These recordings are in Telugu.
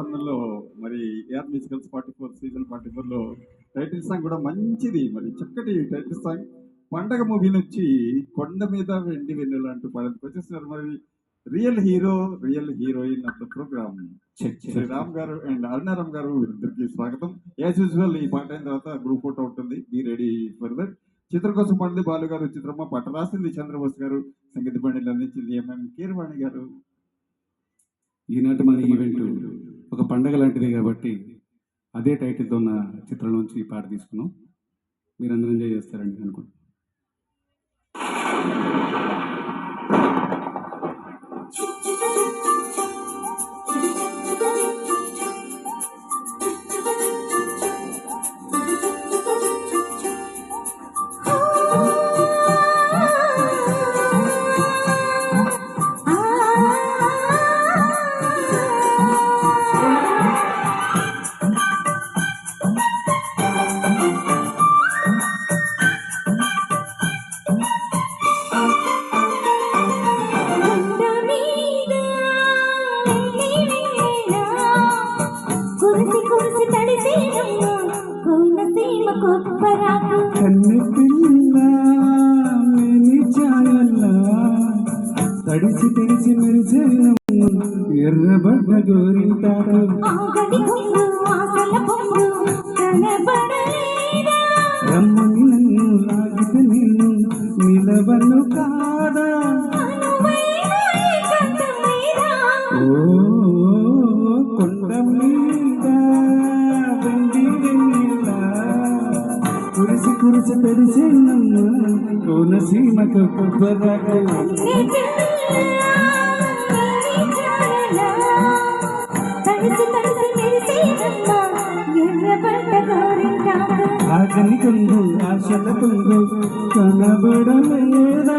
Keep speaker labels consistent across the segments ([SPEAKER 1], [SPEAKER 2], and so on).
[SPEAKER 1] వాతావరణంలో మరి AR musicals forty four season forty ఫోర్లో టైటిల్ సాంగ్ కూడా మంచిది. మరి చక్కటి టైటిల్ సాంగ్. పండగ మూవీ నుంచి కొండ మీద వెండి వెన్నెల అంటూ పాడేందుకు వచ్చేస్తున్నారు. మరి real hero real heroine of the programme Shri Ram గారు అండ్ అరుణారామ్ గారు ఇద్దరికి స్వాగతం. యాజ్ యూజువల్ ఈ పాట అయిన తర్వాత గ్రూప్ ఫోటో ఉంటుంది బీ రెడీ ఫర్ దట్ చిత్రం కోసం పండింది బాలు గారు చిత్రమ్మ పట్ట రాసింది చంద్రబోస్ గారు. సంగీత పండితులు అందించింది ఎంఎం కీరవాణి గారు.
[SPEAKER 2] ఈనాటి మన ఈవెంట్ ఒక పండగ లాంటిది కాబట్టి అదే టైటిల్తో ఉన్న చిత్రం నుంచి ఈ పాట తీసుకున్నాం. మీరందరూ ఎంజాయ్ చేస్తారండి అనుకుంటున్నాను
[SPEAKER 3] కొప్పరాకు
[SPEAKER 2] కన్నె పిల్ల తడిసి తడిసి మెరిసేనమ్మ ఎర్రబడ్డ గోరింటాడు తెరిసేనమ్మ కోనసీమకు కొబ్బరాకు
[SPEAKER 3] నీ పిల్ల
[SPEAKER 2] ఆశల కనబడలేదా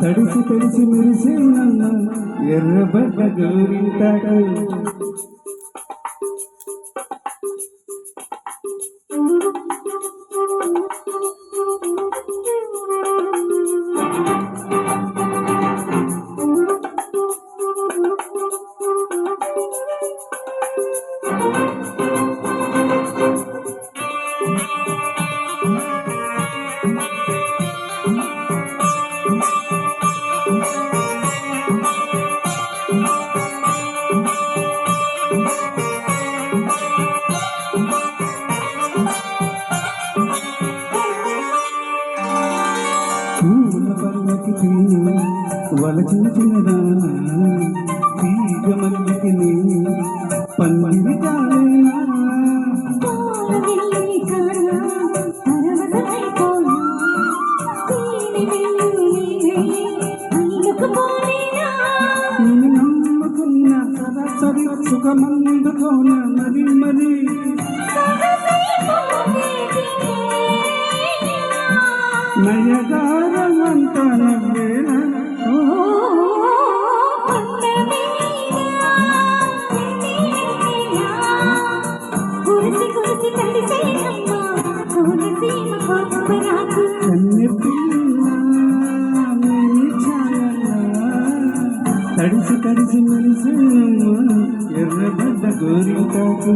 [SPEAKER 2] తడిసి తడిసి మెరిసే నన్ను ఎర్రబడ్డ గౌరింటాడు తేనె
[SPEAKER 3] వెల్లుల్లి నీవే అందుకుపోలేనా
[SPEAKER 2] నిన్ను నమ్ముకున్న సరాసరి సుఖమందుకోన మరి మరి నయగారమంత నవ్వేనా?
[SPEAKER 3] తడిసి
[SPEAKER 2] తడిసి మనసు ఎర్రబడ్డ గోరింటాకు.